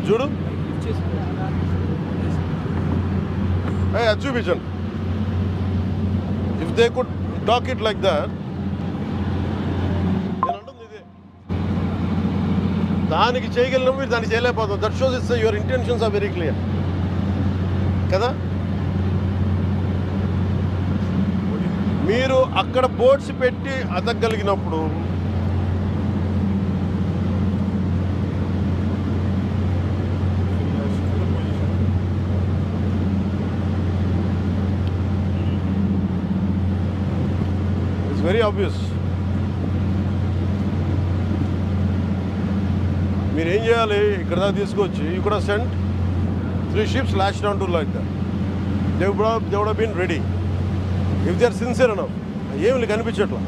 చూడు. ఏ, అది చూపించండి if they could talk it like that నేను అంటుంది ఇదే. దానికి చేయగలిగిన మీరు దానికి చేయలేకపోతాం that shows it's your intentions are very clear కదా? మీరు అక్కడ బోర్డ్స్ పెట్టి అతగలిగినప్పుడు వెరీ ఆబ్వియస్ మీరు ఏం చేయాలి ఇక్కడ దాకా తీసుకొచ్చి ఇక్కడ sent three ships lash down to like దేవుడా దేవుడా been ready if they are sincere అనవ్ ఏమి కనిపించట్లా